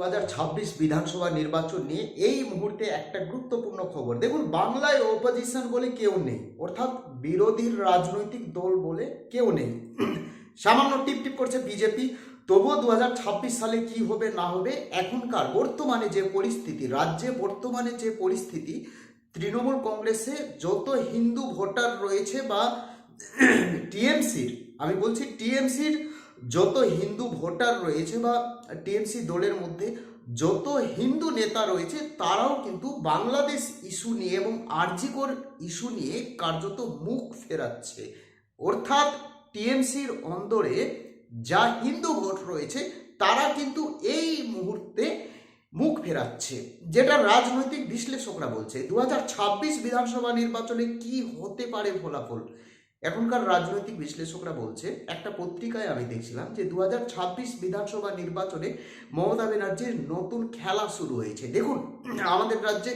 দু হাজার ছাব্বিশ বিধানসভা নির্বাচন নিয়ে এই মুহূর্তে একটা গুরুত্বপূর্ণ খবর। দেখুন, বাংলায় অপোজিশন বলে কেউ নেই, অর্থাৎ বিরোধীর রাজনৈতিক দল বলে কেউ নেই। সামান্য টিপ টিপ করছে বিজেপি, তবুও দু হাজার ছাব্বিশ সালে কি হবে না হবে, এখনকার বর্তমানে যে পরিস্থিতি, রাজ্যে বর্তমানে যে পরিস্থিতি, তৃণমূল কংগ্রেসে যত হিন্দু ভোটার রয়েছে বা টিএমসির, আমি বলছি টিএমসির যত হিন্দু ভোটার রয়েছে বা টিএমসি দলের মধ্যে যত হিন্দু নেতা রয়েছে, তারাও কিন্তু বাংলাদেশ ইস্যু নিয়ে এবং আরজিকর ইস্যু নিয়ে কার্যত মুখ ফেরাচ্ছে। অর্থাৎ টিএমসির অন্দরে যা হিন্দু ভোট রয়েছে, তারা কিন্তু এই মুহূর্তে মুখ ফেরাচ্ছে। যেটা রাজনৈতিক বিশ্লেষকরা বলছে দু হাজার ছাব্বিশ বিধানসভা নির্বাচনে কি হতে পারে ফলাফল? এখনকার রাজনৈতিক বিশ্লেষকরা বলছে, একটা পত্রিকায় আমি দেখছিলাম যে দু বিধানসভা নির্বাচনে মমতা ব্যানার্জির নতুন খেলা শুরু হয়েছে। দেখুন, আমাদের রাজ্যে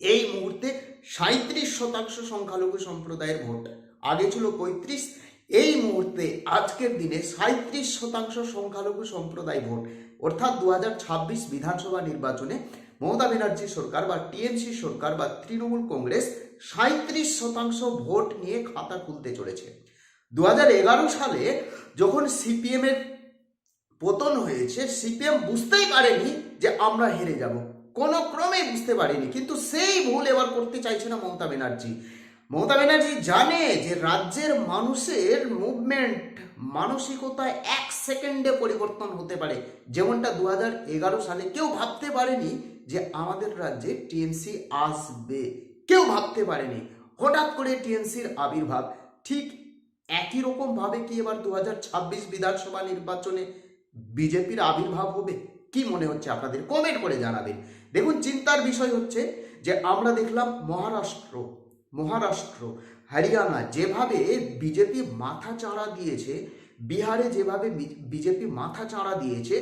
এই মুহূর্তে সাঁত্রিশ শতাংশ সংখ্যালঘু সম্প্রদায়ের ভোট, আগে ছিল পঁয়ত্রিশ, এই মুহূর্তে আজকের দিনে সাঁত্রিশ শতাংশ সংখ্যালঘু সম্প্রদায় ভোট। অর্থাৎ দু হাজার ছাব্বিশ বিধানসভা নির্বাচনে মমতা ব্যানার্জি সরকার বা টিএমসি সরকার বা তৃণমূল কংগ্রেস সাঁত্রিশ শতাংশ ভোট নিয়ে খাতা খুলতে চলেছে। দু হাজার এগারো সালে যখন সিপিএম এর পতন হয়েছে, সিপিএম বুঝতেই পারেনি যে আমরা হেরে যাব। কোনো ক্রমে বুঝতে পারিনি, কিন্তু সেই ভুল এবার করতে চাইছে না মমতা ব্যানার্জি। মমতা ব্যানার্জি জানে যে রাজ্যের মানুষের মুভমেন্ট মানসিকতায় এক সেকেন্ডে পরিবর্তন হতে পারে। যেমনটা দু হাজার এগারো সালে কেউ ভাবতে পারেনি যে আমাদের রাজ্যে টিএমসি আসবে। কেউ ভাবতে পারেনি। হঠাৎ করে টিএমসির আবির্ভাব। ঠিক একই রকম ভাবে কি এবার দু হাজার ছাব্বিশ বিধানসভা নির্বাচনে বিজেপির আবির্ভাব হবে? কি মনে হচ্ছে আপনাদের? কমেন্ট করে জানাবেন। দেখুন, চিন্তার বিষয় হচ্ছে যে আমরা দেখলাম মহারাষ্ট্র। মহারাষ্ট্র, হরিয়ানা, যেভাবে বিজেপি মাথা চাড়া দিয়েছে, বিহারে যেভাবে বিজেপি মাথা চাড়া দিয়েছে,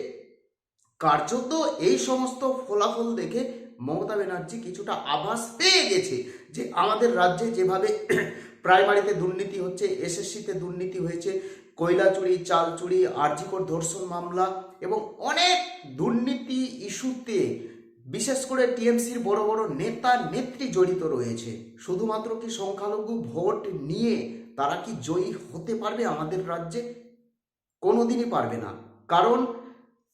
কার্যত এই সমস্ত ফলাফল দেখে মমতা ব্যানার্জি কিছুটা আভাস পেয়ে গেছে যে আমাদের রাজ্যে যেভাবে প্রাইমারিতে দুর্নীতি হচ্ছে, এসএসসিতে দুর্নীতি হয়েছে কয়লা চুরি চাল চুরি আর্জিকর ধর্ষণ মামলা এবং অনেক দুর্নীতি ইস্যুতে বিশেষ করে টিএমসির বড় বড় নেতা নেত্রী জড়িত রয়েছে। শুধুমাত্র কি সংখ্যালঘু ভোট নিয়ে তারা কি জয়ী হতে পারবে আমাদের রাজ্যে? কোনোদিনই পারবে না। কারণ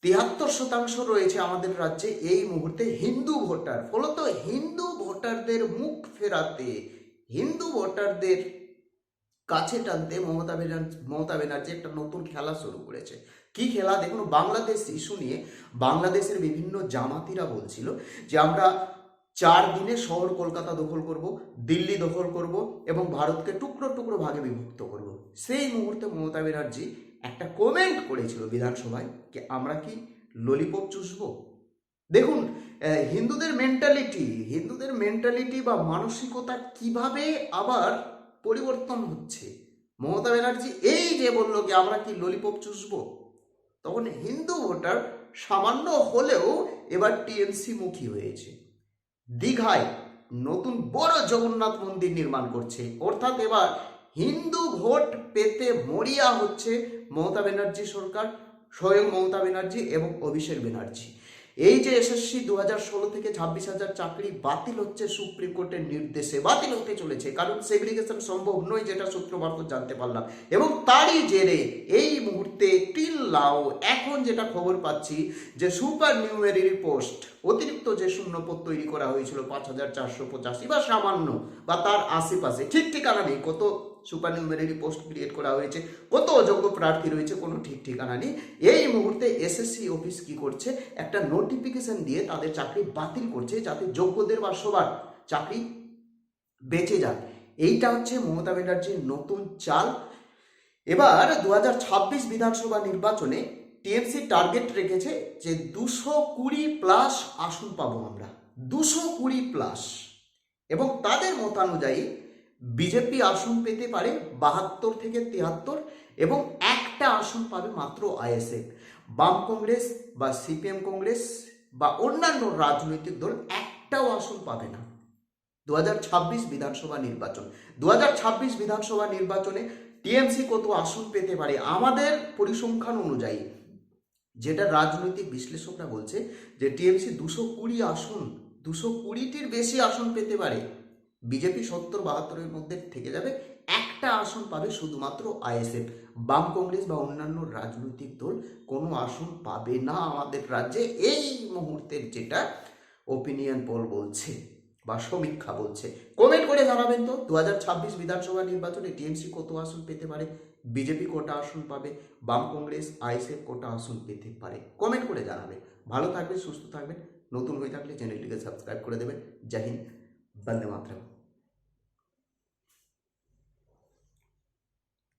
তিয়াত্তর শতাংশ রয়েছে আমাদের রাজ্যে এই মুহূর্তে হিন্দু ভোটার। ফলত হিন্দু ভোটারদের মুখ ফেরাতে, হিন্দু ভোটারদের কাছে টানতে মমতা ব্যানার্জি মমতা ব্যানার্জি একটা নতুন খেলা শুরু করেছে। কি খেলা? দেখুন, বাংলাদেশ ইস্যু নিয়ে বাংলাদেশের বিভিন্ন জামাতিরা বলছিল যে আমরা চার দিনে শহর কলকাতা দখল করব, দিল্লি দখল করব এবং ভারতকে টুকরো টুকরো ভাগে বিভক্ত করব। সেই মুহূর্তে মমতা ব্যানার্জি একটা কমেন্ট করেছিল বিধানসভায় যে আমরা কি ললিপপ চুষব? দেখুন হিন্দুদের মেন্টালিটি হিন্দুদের মেন্টালিটি বা মানসিকতা কীভাবে আবার পরিবর্তন হচ্ছে। মমতা ব্যানার্জি এই যে বলল কি আমরা কি ললিপপ চুষবো? তখন হিন্দু ভোটার সামান্য হলেও এবার টিএমসি মুখী হয়েছে। দীঘায় নতুন বড় জগন্নাথ মন্দির নির্মাণ করছে। অর্থাৎ এবার হিন্দু ভোট পেতে মরিয়া হচ্ছে মমতা ব্যানার্জি সরকার, স্বয়ং মমতা ব্যানার্জি এবং অভিষেক ব্যানার্জি। এই যে এসএসসি দু হাজার ষোলো থেকে ছাব্বিশ হাজার চাকরি বাতিল হচ্ছে সুপ্রিম কোর্টের নির্দেশে, বাতিল হতে চলেছে। কারণ সেগ্রিগেশন সম্ভব নয় যেটা সূত্র মারফত জানতে পারলাম। এবং তারই জেরে এই মুহূর্তে টিল লাও, এখন যেটা খবর পাচ্ছি যে সুপার নিউমেরি পোস্ট অতিরিক্ত যে শূন্যপদ তৈরি করা হয়েছিল পাঁচ হাজার চারশো পঁচাশি বা সামান্য, বা তার আশেপাশে, ঠিক ঠিকানা নেই। কত সুপার নিউমেরারি পোস্ট ক্রিয়েট করা হয়েছে। কত অযোগ্য প্রার্থী রয়েছে কোনো ঠিক ঠিকানা নেই। এই মুহূর্তে এসএসসি অফিস কি করছে? একটা নোটিফিকেশন দিয়ে তাদের চাকরি বাতিল করছে যাতে যোগ্যদের বা সবার চাকরি বেঁচে যাক। এইটা হচ্ছে মমতা ব্যানার্জির নতুন চাল। এবার দু হাজার ছাব্বিশ বিধানসভা নির্বাচনে টিএমসি টার্গেট রেখেছে যে দুশো কুড়ি প্লাস আসন পাবো আমরা। দুশো কুড়ি প্লাস এবং তাদের মতানুযায়ী বিজেপি আসন পেতে পারে বাহাত্তর থেকে তিয়াত্তর এবং একটা আসন পাবে মাত্র আইএসএফ। বাম কংগ্রেস বা সিপিএম কংগ্রেস বা অন্যান্য রাজনৈতিক দল একটাও আসন পাবে না। দু বিধানসভা নির্বাচন। দু হাজার ছাব্বিশ বিধানসভা নির্বাচনে টিএমসি কত আসন পেতে পারে আমাদের পরিসংখ্যান অনুযায়ী, যেটা রাজনৈতিক বিশ্লেষকরা বলছে যে টিএমসি দুশো কুড়ি আসন, দুশো কুড়িটির বেশি আসন পেতে পারে। বিজেপি সত্তর বাহাত্তরের মধ্যে থেকে যাবে, একটা আসন পাবে শুধুমাত্র আইএসএফ। বাম কংগ্রেস বা অন্যান্য রাজনৈতিক দল কোনো আসন পাবে না আমাদের রাজ্যে। এই মুহূর্তের যেটা ওপিনিয়ন পোল বলছে বা সমীক্ষা বলছে। কমেন্ট করে জানাবেন তো। দু ছাব্বিশ বিধানসভা নির্বাচনে টিএমসি কত আসন পেতে পারে? বিজেপি কোটা আসন পাবে? বাম কংগ্রেস, আইএসএফ কোটা আসন পেতে পারে? কমেন্ট করে জানাবেন। ভালো থাকবেন, সুস্থ থাকবেন। নতুন হয়ে থাকলে চ্যানেলটিকে সাবস্ক্রাইব করে দেবেন। জয় হিন্দ, বন্দে মাতরম।